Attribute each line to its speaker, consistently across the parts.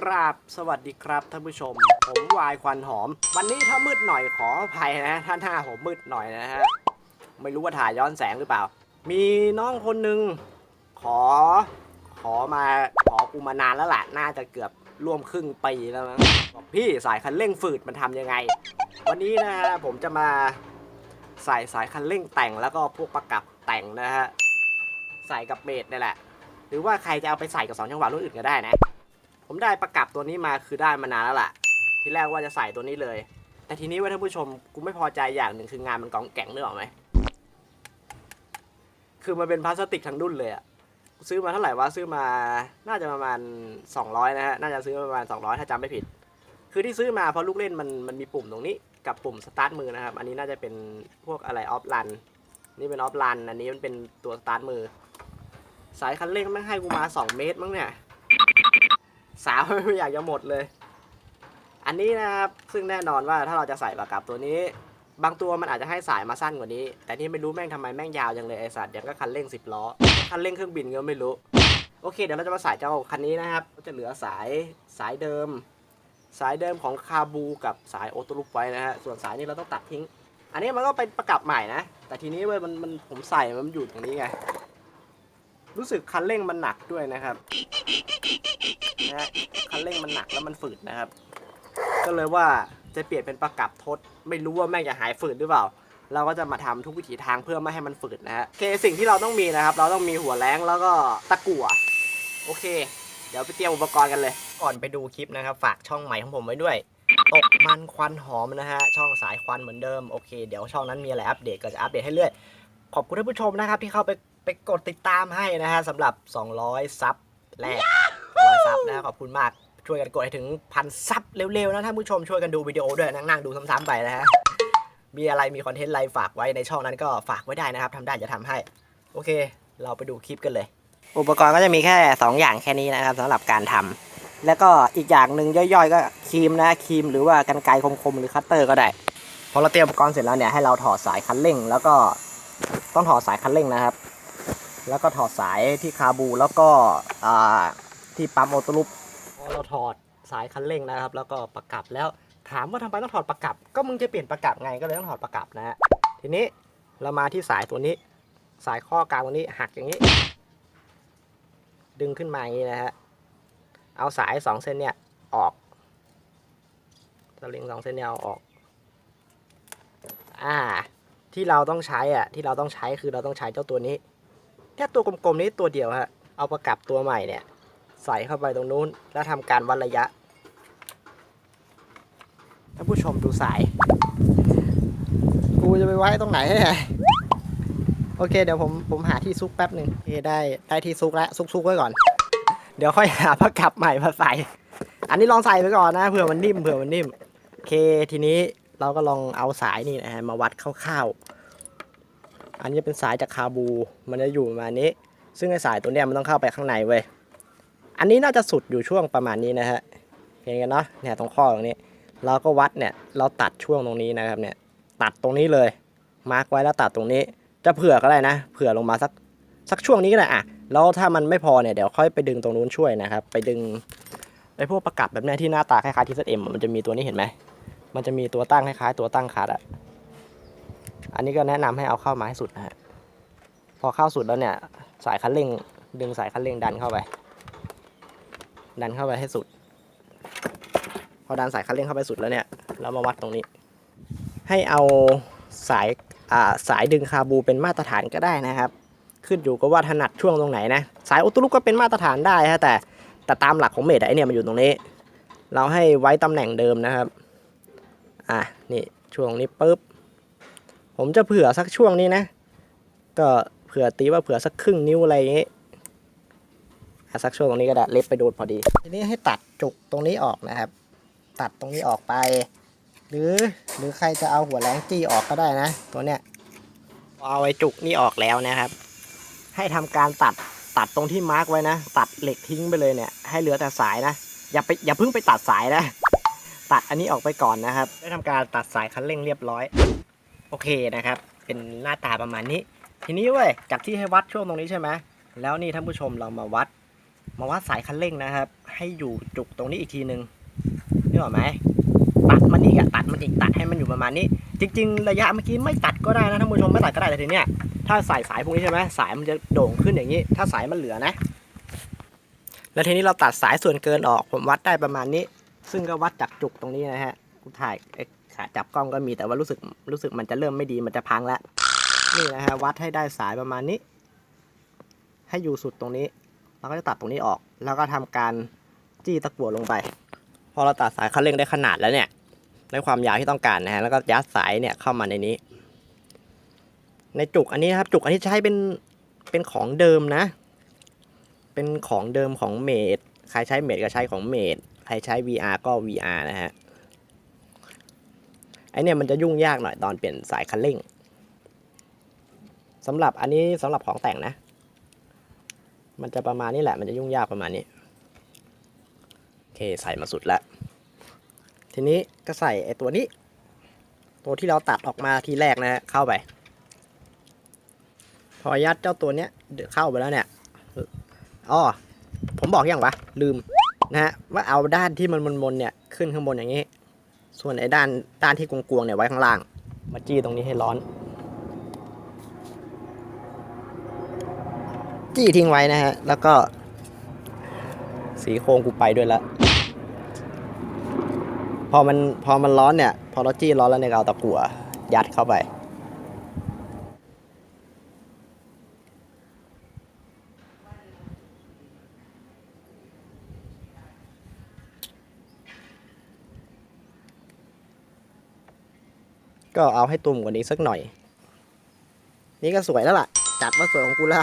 Speaker 1: กราบสวัสดีครับท่านผู้ชม ผมวายควันหอม วันนี้ถ้ามืดหน่อยขออภัยนะถ้าหน้าผมมืดหน่อยนะฮะไม่รู้ว่าถ่ายย้อนแสงหรือเปล่า มีน้องคนหนึ่งขอ ขอมาขอกูมานานแล้วล่ะน่าจะเกือบร่วมครึ่งปีแล้วมั้งบอกพี่สายคันเร่งฝืดมันทำยังไง วันนี้นะฮะผมจะมาใส่สายคันเร่งแต่งแล้วก็พวกประกับแต่งนะฮะใส่กับเบสนี่แหละ หรือว่าใครจะเอาไปใส่กับสองจังหวะรุ่นอื่นก็ได้นะ ผมได้ประกับตัวนี้มาคือได้มานานแล้วล่ะ ที่แรกว่าจะใส่ตัวนี้เลย แต่ทีนี้ว่าท่านผู้ชมกูไม่พอใจอย่างหนึ่งคืองานมันกองแก่งเนึกออกไหมคือมันเป็นพลาสติกทั้งดุนเลยอะซื้อมาเท่าไหร่วะซื้อมาน่าจะประมาณ 200 นะฮะน่าจะซื้อมาประมาณ 200 ถ้าจำไม่ผิด คือที่ซื้อมาเพราะลูกเล่นมันมันมีปุ่มตรงนี้กับปุ่มสตาร์ทมือนะครับ อันนี้น่าจะเป็นพวกอะไรออฟรันนี่เป็นออฟรันอันนี้มันเป็นตัวสตาร์ทมือ สายคันเร่งม่งให้กูมา 2 เมตรมั้งเนี่ย สาวไม่อยากจะหมดเลย อันนี้นะครับ ซึ่งแน่นอนว่าถ้าเราจะใส่ประกับตัวนี้ บางตัวมันอาจจะให้สายมาสั้นกว่านี้ แต่นี่ไม่รู้แม่งทำไมแม่งยาวจังเลยไอสัตว์เดี๋ยวก็คันเร่งสิบล้อ คันเร่งเครื่องบินก็ไม่รู้ โอเค เดี๋ยวเราจะมาใส่เจ้าคันนี้นะครับ ก็จะเหลือสายสายเดิม สายเดิมของคาบูกับสายโอโตลุปไว้นะฮะ ส่วนสายนี้เราต้องตัดทิ้ง อันนี้มันก็เป็นประกับใหม่นะ แต่ทีนี้เว้ยมันมันผมใส่มันอยู่ตรงนี้ไง รู้สึกคันเร่งมันหนักด้วยนะครับ นะฮะคันเร่งมันหนักแล้วมันฝืดนะครับ ก็เลยว่าจะเปลี่ยนเป็นประกับทด ไม่รู้ว่าแม่งจะหายฝืดหรือเปล่า เราก็จะมาทำทุกวิถีทางเพื่อไม่ให้มันฝืดนะฮะโอเคสิ่งที่เราต้องมีนะครับ เราต้องมีหัวแรงแล้วก็ตะกั่วโอเค เดี๋ยวไปเตรียมอุปกรณ์กันเลย ก่อนไปดูคลิปนะครับ ฝากช่องใหม่ของผมไว้ด้วยตกมันควันหอมนะฮะช่องสายควันเหมือนเดิมโอเคเดี๋ยวช่องนั้นมีอะไรอัปเดตก็จะอัปเดตให้เรื่อยขอบคุณท่านผู้ชมนะครับที่เข้าไปไปกดติดตามให้นะฮะสำหรับ 200 ซับแรก ซับนะขอบคุณมากช่วยกันกดให้ถึงพันซับเร็วๆนะท่านผู้ชมช่วยกันดูวิดีโอด้วยนั่งๆดูซ้ำๆไปนะฮะมีอะไรมีคอนเทนต์อะไรฝากไว้ในช่องนั้นก็ฝากไว้ได้นะครับทำได้จะทำให้ โอเค เราไปดูคลิปกันเลย อุปกรณ์ก็จะมีแค่ 2 อย่างแค่นี้นะครับสำหรับการทำแล้วก็อีกอย่างหนึ่งย่อยๆ ก็ครีมนะครีมหรือว่ากันไกรคมๆหรือคัตเตอร์ก็ได้พอเราเตรียมอุปกรณ์เสร็จแล้วเนี่ยให้เราถอดสายคันเร่ง แล้วก็ต้องถอดสายคันเร่งนะครับ แล้วก็ถอดสายที่คาบูแล้วก็อ่า ที่ปั๊มโอโต้ลุปพอเราถอดสายคันเร่งนะครับ แล้วก็ประกับแล้วถามว่าทำไมต้องถอดประกับ ก็มึงจะเปลี่ยนประกับไงก็เลยต้องถอดประกับนะฮะทีนี้เรามาที่สายตัวนี้ สายข้อกลางตัวนี้หักอย่างนี้ ดึงขึ้นมาอย่างนี้นะฮะเอาสายสองเส้นเนี่ยออกสลิงสองเส้นเนี่ยเอาออกอ่าที่เราต้องใช้อะที่เราต้องใช้คือเราต้องใช้เจ้าตัวนี้แค่ตัวกลมๆนี้ตัวเดียวฮะเอาประกับตัวใหม่เนี่ย ใส่เข้าไปตรงนู้น แล้วทำการวัดระยะท่านผู้ชมดูสาย กูจะไปไว้ตรงไหนเนี่ย โอเค เดี๋ยวผมผมหาที่ซุกแป๊บหนึ่งโอเคได้ได้ที่ซุกแล้วซุกซุกไว้ก่อน เดี๋ยวค่อยหาประกับใหม่มาใส่ อันนี้ลองใส่ไปก่อนนะเผื่อมันนิ่มเผื่อมันนิ่ม โอเคทีนี้เราก็ลองเอาสายนี่นะฮะมาวัดคร่าวๆ อันนี้เป็นสายจากคาบู มันจะอยู่ประมาณนี้ ซึ่งไอ้สายตัวเนี้ยมันต้องเข้าไปข้างในเว้ย อันนี้น่าจะสุดอยู่ช่วงประมาณนี้นะฮะเห็นกันเนาะเนี่ยตรงข้อตรงนี้ เราก็วัดเนี่ยเราตัดช่วงตรงนี้นะครับเนี่ยตัดตรงนี้เลย มาร์กไว้แล้วตัดตรงนี้ จะเผื่อก็ได้นะเผื่อลงมาสักสักช่วงนี้ก็ได้อะแล้วถ้ามันไม่พอเนี่ยเดี๋ยวค่อยไปดึงตรงนู้นช่วยนะครับ ไปดึงไอ้พวกประกับแบบนี้ที่หน้าตาคล้ายๆทีเซเอ็มมันจะมีตัวนี้เห็นไหมมันจะมีตัวตั้งคล้ายๆตัวตั้งคัดอะอันนี้ก็แนะนำให้เอาเข้ามาให้สุดนะฮะพอเข้าสุดแล้วเนี่ยสายคันเร่งดึงสายคันเร่งดันเข้าไป ดันเข้าไปให้สุด พอดันสายคันเร่งเข้าไปสุดแล้วเนี่ย เรามาวัดตรงนี้ ให้เอาสายสายดึงคาบูเป็นมาตรฐานก็ได้นะครับ ขึ้นอยู่กับว่าถนัดช่วงตรงไหนนะ สายอุตุลุกก็เป็นมาตรฐานได้ฮะแต่แต่ตามหลักของเมดไอเนี่ยมันอยู่ตรงนี้ เราให้ไว้ตำแหน่งเดิมนะครับ อะนี่ช่วงนี้ปุ๊บ ผมจะเผื่อสักช่วงนี้นะ ก็เผื่อตีว่าเผื่อสักครึ่งนิ้วอะไรอย่างงี้ อสักช่วงตรงนี้ก็ได้เล็บไปโดนพอดี ทีนี้ให้ตัดจุกตรงนี้ออกนะครับ ตัดตรงนี้ออกไป หรือหรือใครจะเอาหัวแรงจี้ออกก็ได้นะ ตัวเนี้ยเอาไอ้จุกนี่ออกแล้วนะครับ ให้ทำการตัดตัดตรงที่มาร์กไว้นะ ตัดเหล็กทิ้งไปเลยเนี่ยให้เหลือแต่สายนะอย่าไปอย่าเพิ่งไปตัดสายนะตัดอันนี้ออกไปก่อนนะครับ ได้ทำการตัดสายคันเร่งเรียบร้อย โอเคนะครับ เป็นหน้าตาประมาณนี้ ทีนี้เว้ยจากที่ให้วัดช่วงตรงนี้ใช่ไหมแล้วนี่ท่านผู้ชมเรามาวัด มาวัดสายคันเร่งนะครับ ให้อยู่จุกตรงนี้อีกทีนึงนึกออไหมตัดมันอีกอะตัดมันอีกตัดให้มันอยู่ประมาณนี้ จริง ๆ ระยะเมื่อกี้ไม่ตัดก็ได้นะท่านผู้ชมไม่ตัดก็ได้แต่ทีเนี้ยถ้าใส่สายพวกนี้ใช่ไหมสายมันจะโด่งขึ้นอย่างนี้ ถ้าสายมันเหลือนะ แล้วทีนี้เราตัดสายส่วนเกินออก ผมวัดได้ประมาณนี้ ซึ่งก็วัดจากจุกตรงนี้นะฮะกูถ่ายไอ้ขาจับกล้องก็มีแต่ว่ารู้สึกรู้สึกมันจะเริ่มไม่ดีมันจะพังแล้วนี่นะฮะวัดให้ได้สายประมาณนี้ ให้อยู่สุดตรงนี้ เราก็จะตัดตรงนี้ออก แล้วก็ทำการจี้ตะกั่วลงไป พอเราตัดสายคันเร่งได้ขนาดแล้วเนี่ยได้ความยาวที่ต้องการนะฮะแล้วก็ยัดสายเนี่ยเข้ามาในนี้ ในจุกอันนี้นะครับ จุกอันนี้ใช้เป็นเป็นของเดิมนะ เป็นของเดิมของเมดใครใช้เมดก็ใช้ของเมดใครใช้ VR ก็ VR นะฮะไอเนี่ยมันจะยุ่งยากหน่อยตอนเปลี่ยนสายคันเร่งสำหรับอันนี้สำหรับของแต่งนะ มันจะประมาณนี้แหละ มันจะยุ่งยากประมาณนี้ โอเค ใส่มาสุดแล้ว ทีนี้ก็ใส่ไอ้ตัวนี้ ตัวที่เราตัดออกมาทีแรกนะเข้าไป พอยัดเจ้าตัวเนี้ยเข้าไปแล้วเนี่ยอ๋อผมบอกยังวะ ลืมนะฮะว่าเอาด้านที่มันมนๆเนี่ยขึ้นข้างบนอย่างนี้ ส่วนไอ้ด้านด้านที่กวงๆเนี่ยไว้ข้างล่าง มาจี้ตรงนี้ให้ร้อน จี้ทิ้งไว้นะฮะ แล้วก็ สีโครงกูไปด้วยล้วพอมันพอมันร้อนเนี่ย พอเราจี้ร้อนแล้วเนี่ยเอาตะกั่วยัดเข้าไป ก็เอาให้ตุ่มกว่านี้สักหน่อย นี่ก็สวยแล้วล่ะ จัดว่าสวยของกูละ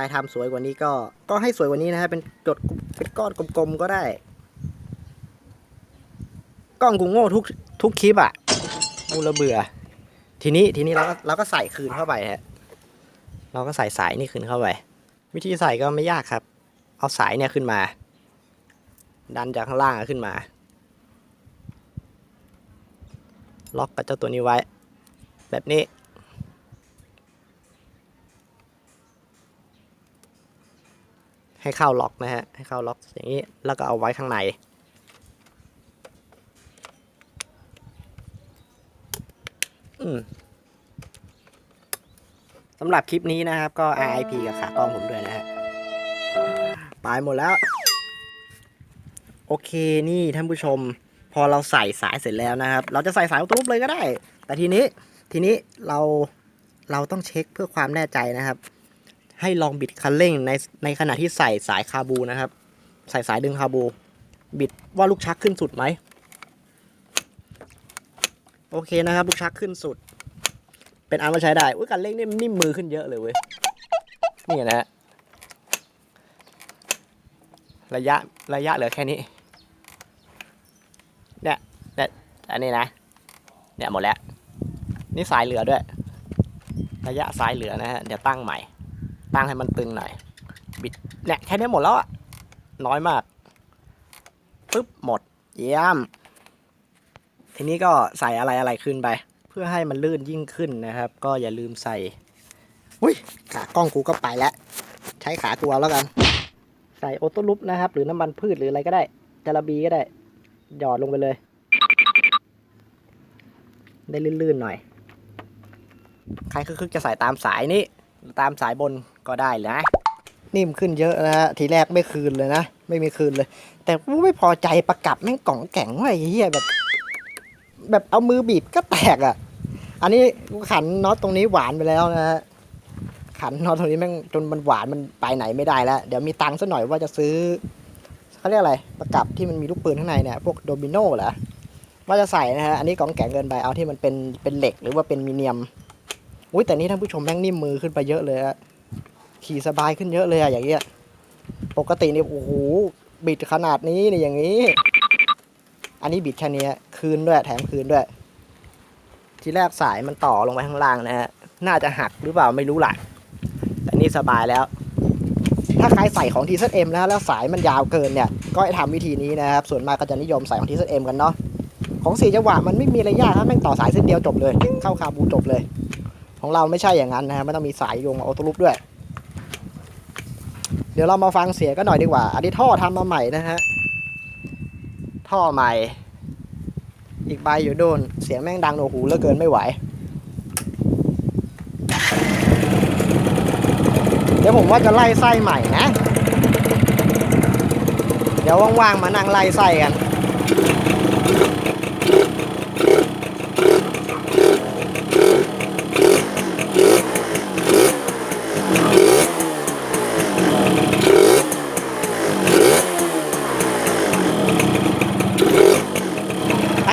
Speaker 1: รทำสวยกว่านี้ก็ ก็ให้สวยกว่านี้นะฮะเป็นจดเป็นก้อนกลมๆก็ได้ กล้องกูโง่ทุกทุกคลิปอะกูระเบื่อ ทีนี้ทีนี้เราก็เราก็ใส่คืนเข้าไปฮะเราก็ใส่สายนี่คืนเข้าไป วิธีใส่ก็ไม่ยากครับ เอาสายเนี่ยขึ้นมา ดันจากข้างล่างขึ้นมา ล็อกกับเจ้าตัวนี้ไว้ แบบนี้ ให้เข้าล็อกนะฮะ ให้เข้าล็อกอย่างนี้ แล้วก็เอาไว้ข้างใน สำหรับคลิปนี้นะครับ ก็ RIP กับขากล้องผมด้วยนะฮะตายหมดแล้ว โอเคนี่ท่านผู้ชม พอเราใส่สายเสร็จแล้วนะครับ เราจะใส่สายออโต้รูปเลยก็ได้ แต่ทีนี้ ทีนี้เรา เราต้องเช็คเพื่อความแน่ใจนะครับ ให้ลองบิดคันเร่งในในขณะที่ใส่สายคาบูนะครับ ใส่สายดึงคาบู บิดว่าลูกชักขึ้นสุดไหม โอเคนะครับ ลูกชักขึ้นสุด เป็นอันว่าใช้ได้อุ้ยการเร่งนี่นิ่มมือขึ้นเยอะเลยเว้ย นี่นะฮะระยะระยะเหลือแค่นี้ เนี่ยเนี่ยอันนี้นะ เนี่ยหมดแล้ว นี่สายเหลือด้วย ระยะสายเหลือนะฮะ เดี๋ยวตั้งใหม่ ตั้งให้มันตึงหน่อยบิดเนี่ยแค่นี้หมดแล้วอะน้อยมากปึ๊บหมดเยี่ยมทีนี้ก็ใส่อะไรอะไรขึ้นไป เพื่อให้มันลื่นยิ่งขึ้นนะครับ ก็อย่าลืมใส่อุ้ยขากล้องกูก็ไปแล้ว ใช้ขากูเอาแล้วกัน ใส่โอโต้ลุปนะครับ หรือน้ำมันพืชหรืออะไรก็ได้จาระบีก็ได้ หยอดลงไปเลย ได้ลื่นๆหน่อย ใครคึกๆจะใส่ตามสายนี้ ตามสายบน ก็ได้เลยนะนิ่มขึ้นเยอะนะฮะทีแรกไม่คืนเลยนะ ไม่มีคืนเลย แต่กูไม่พอใจประกับแม่งกล่องแข็งว่ะไอ้เหี้ยแบบ แบบเอามือบีบก็แตกอะ อันนี้กูขันน็อตตรงนี้หวานไปแล้วนะฮะขันน็อตตรงนี้แม่งจนมันหวานมันไปไหนไม่ได้แล้ว เดี๋ยวมีตังค์ซะหน่อยว่าจะซื้อเขาเรียกอะไรประกับที่มันมีลูกปืนข้างในเนี่ยพวกโดมิโน่เหรอว่าจะใส่นะฮะอันนี้กล่องแข็งเกินไปเอาที่มันเป็นเป็นเหล็กหรือว่าเป็นมีเนียมอุ้ยแต่นี่ท่านผู้ชมแม่งนิ่มมือขึ้นไปเยอะเลยอะ ขี่สบายขึ้นเยอะเลยอะอย่างเงี้ยปกตินี่โอ้โหบิดขนาดนี้นี่อย่างนี้ อันนี้บิดแค่นี้คืนด้วย แถมคืนด้วย ทีแรกสายมันต่อลงไปข้างล่างนะฮะน่าจะหักหรือเปล่าไม่รู้หละแต่นี่สบายแล้ว ถ้าใครใส่ของ t ีเอ็มแล้วแล้วสายมันยาวเกินเนี่ย ก็ให้ทำวิธีนี้นะครับ ส่วนมากก็จะนิยมใส่ของ t ีเอ็มกันเนาะของสี่จังหวะมันไม่มีอะไรยากครับแม่งต่อสายเส้นเดียวจบเลย เข้าคาบูจบเลย ของเราไม่ใช่อย่างนั้นนะฮะไม่ต้องมีสายโยงมาออโต้ลูปด้วย เดี๋ยวเรามาฟังเสียงกันหน่อยดีกว่า อันนี้ท่อทำมาใหม่นะฮะ ท่อใหม่ อีกใบอยู่โดน เสียงแม่งดังโหนหูเหลือเกินไม่ไหว เดี๋ยวผมว่าจะไล่ไส้ใหม่นะ เดี๋ยวว่างๆมานั่งไล่ไส้กัน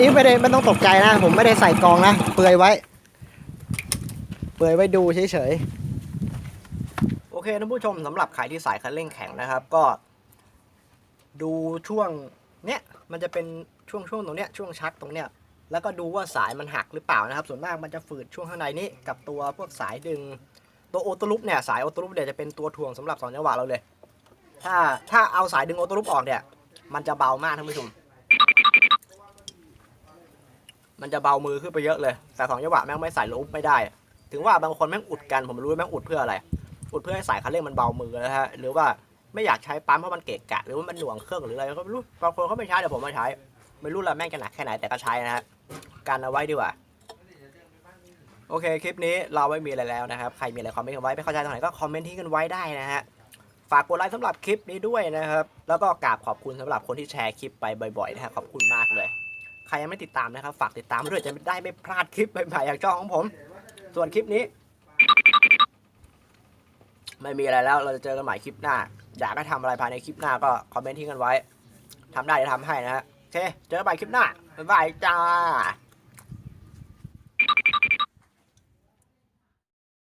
Speaker 1: นนี้ไม่ได้ไม่ต้องตกใจนะ ผมไม่ได้ใส่กองนะ เปลือยไว้ เปลือยไว้ดูเฉยๆ โอเคท่านผู้ชมสำหรับใครที่สายคันเร่งแข็งนะครับก็ ดูช่วงเนี้ยมันจะเป็นช่วงช่วงตรงเนี้ยช่วงชักตรงเนี้ยแล้วก็ดูว่าสายมันหักหรือเปล่านะครับ ส่วนมากมันจะฝืดช่วงข้างในนี้กับตัวพวกสายดึง ตัวโอโตลุปเนี่ยสายโอโตลุปเนี่ยจะเป็นตัวถ่วงสำหรับสองจังหวะเราเลย ถ้าถ้าเอาสายดึงโอโตลุปออกเนี่ย มันจะเบามากท่านผู้ชม มันจะเบามือขึ้นไปเยอะเลยแต่สองจังหวะแม่งไม่ใส่ลูปไม่ได้ ถึงว่าบางคนแม่งอุดกันผมไม่รู้แม่งอุดเพื่ออะไร อุดเพื่อให้สายคันเร่งมันเบามือนะฮะหรือว่าไม่อยากใช้ปั๊มเพราะมันเกะกะ หรือว่ามันหน่วงเครื่องหรืออะไรก็ไม่รู้บางคนเขาไม่ใช้แต่ผมมาใช้ ไม่รู้ละแม่งจะหนักแค่ไหนแต่ก็ใช้นะฮะกันเอาไว้ดีกว่าโอเคคลิปนี้เราไม่มีอะไรแล้วนะครับใครมีอะไรคอมเมนต์กันไว้ไม่เข้าใจตรงไหนก็คอมเมนต์ทิ้งกันไว้ได้นะฮะฝากกดไลค์สำหรับคลิปนี้ด้วยนะครับ แล้วก็กราบขอบคุณสำหรับคนที่แชร์คลิปไปบ่อยๆนะฮะขอบคุณมากเลย ครยังไม่ติดตามนะครับ ฝากติดตามด้วยจะได้ไม่พลาดคลิปใหม่ๆอย่างช่องของผม ส่วนคลิปนี้ ไม่มีอะไรแล้ว เราจะเจอกันใหม่คลิปหน้า อยากให้ทำอะไรภายในคลิปหน้าก็คอมเมนต์ทิ้งกันไว้ทำได้จะทำให้นะฮะโอเค เจอกันใหม่คลิปหน้าบ๊ายบายจ้า